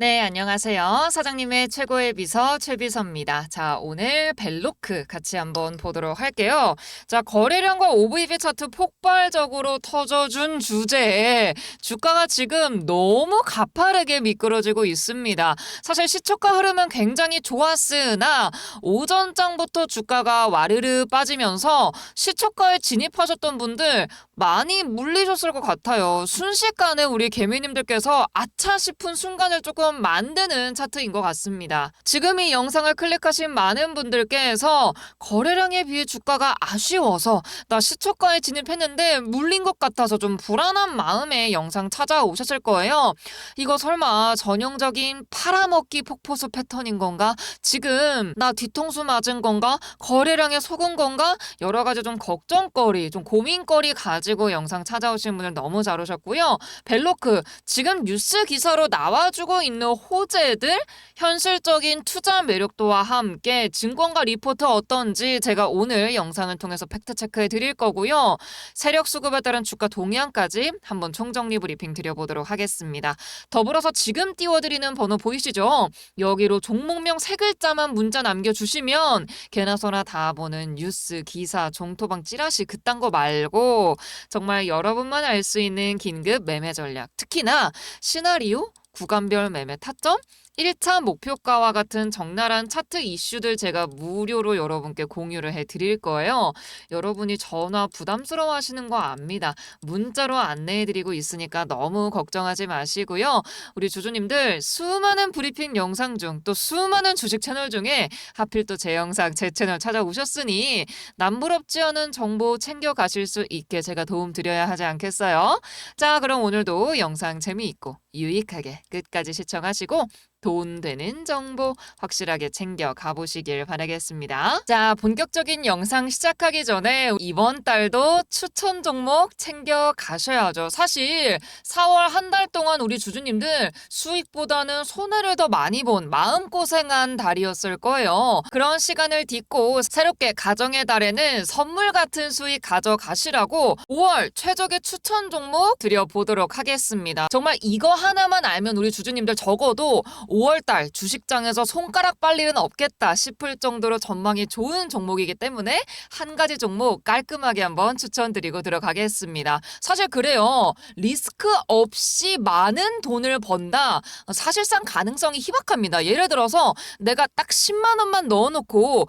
네, 안녕하세요. 사장님의 최고의 비서 최비서입니다. 자, 오늘 벨로크 같이 한번 보도록 할게요. 자, 거래량과 OVB 차트 폭발적으로 터져준 주제에 주가가 지금 너무 가파르게 미끄러지고 있습니다. 사실 시초가 흐름은 굉장히 좋았으나 오전장부터 주가가 와르르 빠지면서 시초가에 진입하셨던 분들 많이 물리셨을 것 같아요. 순식간에 우리 개미님들께서 아차 싶은 순간을 조금 만드는 차트인 것 같습니다. 지금 이 영상을 클릭하신 많은 분들께서 거래량에 비해 주가가 아쉬워서 나 시초가에 진입했는데 물린 것 같아서 좀 불안한 마음에 영상 찾아오셨을 거예요. 이거 설마 전형적인 팔아먹기 폭포수 패턴인 건가? 지금 나 뒤통수 맞은 건가? 거래량에 속은 건가? 여러 가지 좀 걱정거리, 좀 고민거리 가지고 영상 찾아오신 분들 너무 잘 오셨고요. 벨로크 지금 뉴스 기사로 나와주고 있는 호재들 현실적인 투자 매력도와 함께 증권가 리포트 어떤지 제가 오늘 영상을 통해서 팩트 체크해 드릴 거고요. 세력 수급에 따른 주가 동향까지 한번 총정리 브리핑 드려보도록 하겠습니다. 더불어서 지금 띄워드리는 번호 보이시죠? 여기로 종목명 세 글자만 문자 남겨주시면 개나 소나 다 보는 뉴스, 기사, 종토방 찌라시 그딴 거 말고 정말 여러분만 알 수 있는 긴급 매매 전략 특히나 시나리오 구간별 매매 타점 1차 목표가와 같은 적나라한 차트 이슈들 제가 무료로 여러분께 공유를 해 드릴 거예요. 여러분이 전화 부담스러워 하시는 거 압니다. 문자로 안내해 드리고 있으니까 너무 걱정하지 마시고요. 우리 주주님들 수많은 브리핑 영상 중 또 수많은 주식 채널 중에 하필 또 제 영상 제 채널 찾아오셨으니 남부럽지 않은 정보 챙겨 가실 수 있게 제가 도움 드려야 하지 않겠어요? 자, 그럼 오늘도 영상 재미있고 유익하게 끝까지 시청하시고 돈 되는 정보 확실하게 챙겨 가보시길 바라겠습니다. 자, 본격적인 영상 시작하기 전에 이번 달도 추천 종목 챙겨 가셔야죠. 사실 4월 한 달 동안 우리 주주님들 수익보다는 손해를 더 많이 본 마음고생한 달이었을 거예요. 그런 시간을 딛고 새롭게 가정의 달에는 선물 같은 수익 가져가시라고 5월 최적의 추천 종목 드려보도록 하겠습니다. 정말 이거 하나만 알면 우리 주주님들 적어도 5월달 주식장에서 손가락 빨 일은 없겠다 싶을 정도로 전망이 좋은 종목이기 때문에 한 가지 종목 깔끔하게 한번 추천드리고 들어가겠습니다. 사실 그래요. 리스크 없이 많은 돈을 번다. 사실상 가능성이 희박합니다. 예를 들어서 내가 딱 10만 원만 넣어놓고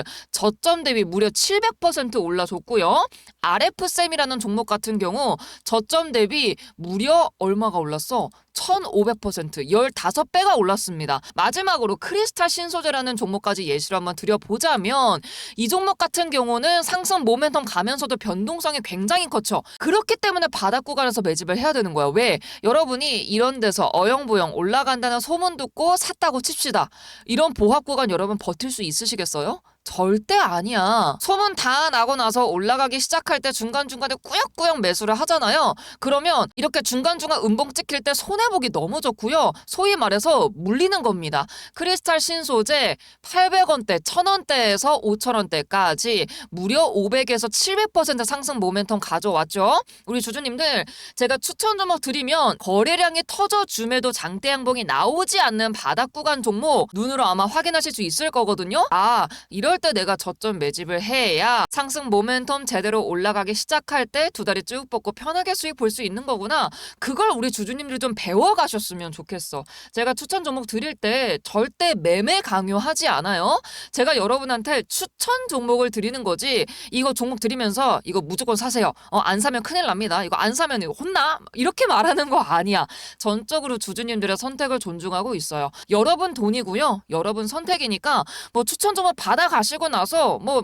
저점 대비 무려 700% 올라줬고요. RF쌤이라는 종목 같은 경우 저점 대비 무려 얼마가 올랐어? 1500% 15배가 올랐습니다. 마지막으로 크리스탈 신소재라는 종목까지 예시로 한번 드려보자면 이 종목 같은 경우는 상승 모멘텀 가면서도 변동성이 굉장히 커죠. 그렇기 때문에 바닥 구간에서 매집을 해야 되는 거야. 왜? 여러분이 이런 데서 어영부영 올라간다는 소문 듣고 샀다고 칩시다. 이런 보합 구간 여러분 버틸 수 있으시겠어요? 절대 아니야. 소문 다 나고 나서 올라가기 시작할 때 중간중간에 꾸역꾸역 매수를 하잖아요. 그러면 이렇게 중간중간 음봉 찍힐 때 손해보기 너무 좋고요. 소위 말해서 물리는 겁니다. 크리스탈 신소재 800원대, 1000원대에서 5000원대까지 무려 500에서 700% 상승 모멘텀 가져왔죠. 우리 주주님들 제가 추천 종목 드리면 거래량이 터져줌에도 장대 양봉이 나오지 않는 바닥 구간 종목 눈으로 아마 확인하실 수 있을 거거든요. 아 이럴 때 내가 저점 매집을 해야 상승 모멘텀 제대로 올라가기 시작할 때 두 다리 쭉 뻗고 편하게 수익 볼 수 있는 거구나. 그걸 우리 주주님들 좀 배 워가셨으면 좋겠어. 제가 추천 종목 드릴 때 절대 매매 강요하지 않아요. 제가 여러분한테 추천 종목을 드리는 거지. 이거 종목 드리면서 이거 무조건 사세요. 어, 안 사면 큰일 납니다. 이거 안 사면 이거 혼나? 이렇게 말하는 거 아니야. 전적으로 주주님들의 선택을 존중하고 있어요. 여러분 돈이고요. 여러분 선택이니까 뭐 추천 종목 받아 가시고 나서 뭐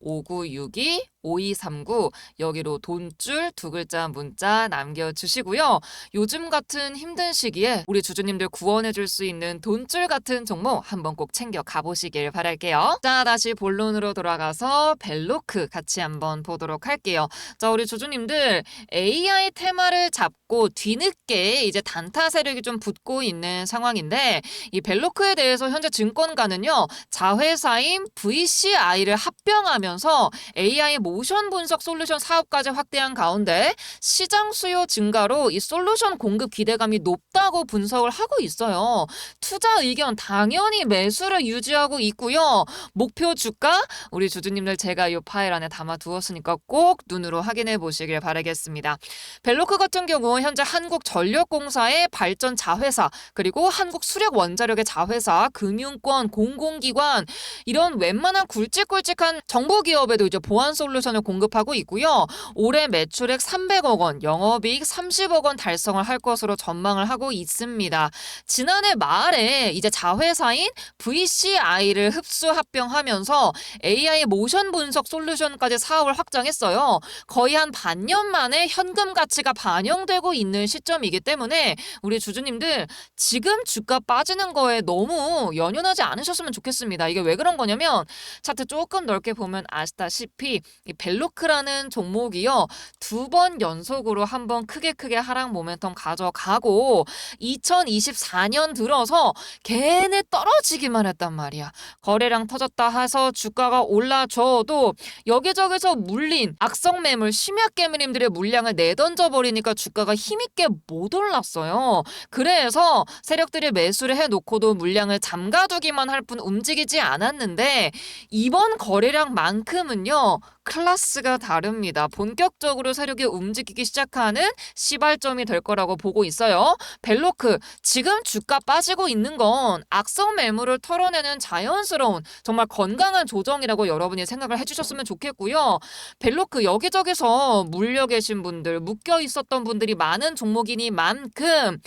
5962 5239 여기로 돈줄 두 글자 문자 남겨주시고요. 요즘 같은 힘든 시기에 우리 주주님들 구원해줄 수 있는 돈줄 같은 종목 한번 꼭 챙겨 가보시길 바랄게요. 자 다시 본론으로 돌아가서 벨로크 같이 한번 보도록 할게요. 자 우리 주주님들 AI 테마를 잡고 뒤늦게 이제 단타 세력이 좀 붙고 있는 상황인데 이 벨로크에 대해서 현재 증권가는요 자회사인 VCI를 합병하면 늘리면서 AI 모션 분석 솔루션 사업까지 확대한 가운데 시장 수요 증가로 이 솔루션 공급 기대감이 높다고 분석을 하고 있어요. 투자 의견 당연히 매수를 유지하고 있고요. 목표 주가 우리 주주님들 제가 이 파일 안에 담아 두었으니까 꼭 눈으로 확인해 보시길 바라겠습니다. 벨로크 같은 경우 현재 한국전력공사의 발전 자회사 그리고 한국 수력 원자력의 자회사 금융권 공공기관 이런 웬만한 굵직굵직한 정 보기업에도 이제 보안 솔루션을 공급하고 있고요. 올해 매출액 300억 원, 영업이익 30억 원 달성을 할 것으로 전망을 하고 있습니다. 지난해 말에 이제 자회사인 VCI를 흡수 합병하면서 AI 모션 분석 솔루션까지 사업을 확장했어요. 거의 한 반년 만에 현금 가치가 반영되고 있는 시점이기 때문에 우리 주주님들 지금 주가 빠지는 거에 너무 연연하지 않으셨으면 좋겠습니다. 이게 왜 그런 거냐면 차트 조금 넓게 보면 아시다시피 이 벨로크라는 종목이요. 두 번 연속으로 한번 크게 크게 하락 모멘텀 가져가고 2024년 들어서 걔네 떨어지기만 했단 말이야. 거래량 터졌다 해서 주가가 올라줘도 여기저기서 물린 악성 매물 심약 개미님들의 물량을 내던져 버리니까 주가가 힘있게 못 올랐어요. 그래서 세력들이 매수를 해놓고도 물량을 잠가두기만 할 뿐 움직이지 않았는데 이번 거래량만 큼은요. 클래스가 다릅니다. 본격적으로 세력이 움직이기 시작하는 시발점이 될 거라고 보고 있어요. 벨로크 지금 주가 빠지고 있는 건 악성 매물을 털어내는 자연스러운 정말 건강한 조정이라고 여러분이 생각을 해주셨으면 좋겠고요. 벨로크 여기저기서 물려 계신 분들 묶여 있었던 분들이 많은 종목이니만큼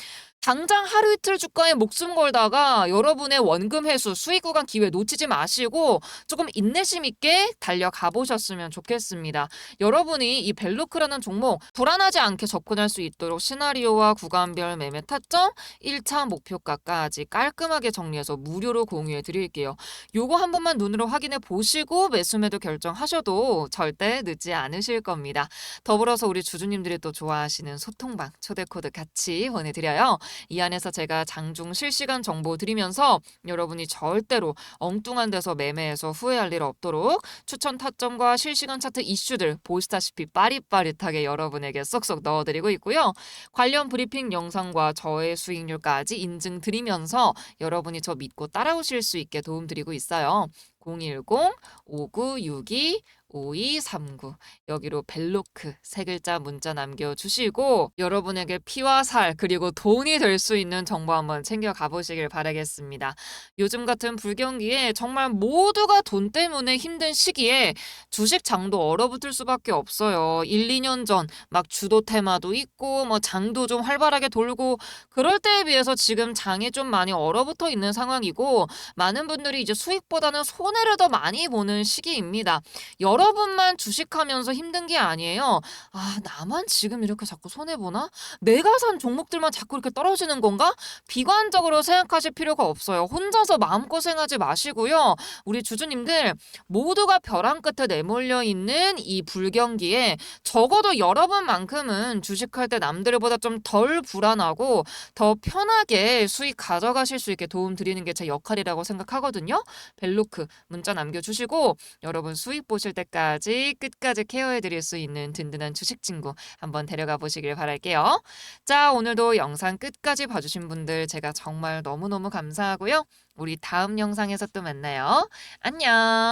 당장 하루 이틀 주가에 목숨 걸다가 여러분의 원금 회수 수익 구간 기회 놓치지 마시고 조금 인내심 있게 달려가 보셨으면 좋겠습니다. 여러분이 이 벨로크라는 종목 불안하지 않게 접근할 수 있도록 시나리오와 구간별 매매 타점 1차 목표가까지 깔끔하게 정리해서 무료로 공유해 드릴게요. 요거 한 번만 눈으로 확인해 보시고 매수 매도 결정하셔도 절대 늦지 않으실 겁니다. 더불어서 우리 주주님들이 또 좋아하시는 소통방 초대 코드 같이 보내드려요. 이 안에서 제가 장중 실시간 정보 드리면서 여러분이 절대로 엉뚱한 데서 매매해서 후회할 일 없도록 추천 타점과 실시간 차트 이슈들 보시다시피 빠릿빠릿하게 여러분에게 쏙쏙 넣어드리고 있고요. 관련 브리핑 영상과 저의 수익률까지 인증 드리면서 여러분이 저 믿고 따라오실 수 있게 도움드리고 있어요. 010-5962 5239 여기로 벨로크 세 글자 문자 남겨주시고 여러분에게 피와 살 그리고 돈이 될 수 있는 정보 한번 챙겨 가보시길 바라겠습니다. 요즘 같은 불경기에 정말 모두가 돈 때문에 힘든 시기에 주식 장도 얼어붙을 수밖에 없어요. 1, 2년 전 막 주도 테마도 있고 뭐 장도 좀 활발하게 돌고 그럴 때에 비해서 지금 장이 좀 많이 얼어붙어 있는 상황이고 많은 분들이 이제 수익보다는 손해를 더 많이 보는 시기입니다. 여러 분만 주식하면서 힘든 게 아니에요. 아, 나만 지금 이렇게 자꾸 손해보나? 내가 산 종목들만 자꾸 이렇게 떨어지는 건가? 비관적으로 생각하실 필요가 없어요. 혼자서 마음고생하지 마시고요. 우리 주주님들 모두가 벼랑 끝에 내몰려 있는 이 불경기에 적어도 여러분만큼은 주식할 때 남들보다 좀 덜 불안하고 더 편하게 수익 가져가실 수 있게 도움 드리는 게 제 역할이라고 생각하거든요. 벨로크 문자 남겨주시고 여러분 수익 보실 때까지 끝까지 케어해 드릴 수 있는 든든한 주식 친구 한번 데려가 보시길 바랄게요. 자, 오늘도 영상 끝까지 봐주신 분들 제가 정말 너무너무 감사하고요. 우리 다음 영상에서 또 만나요. 안녕!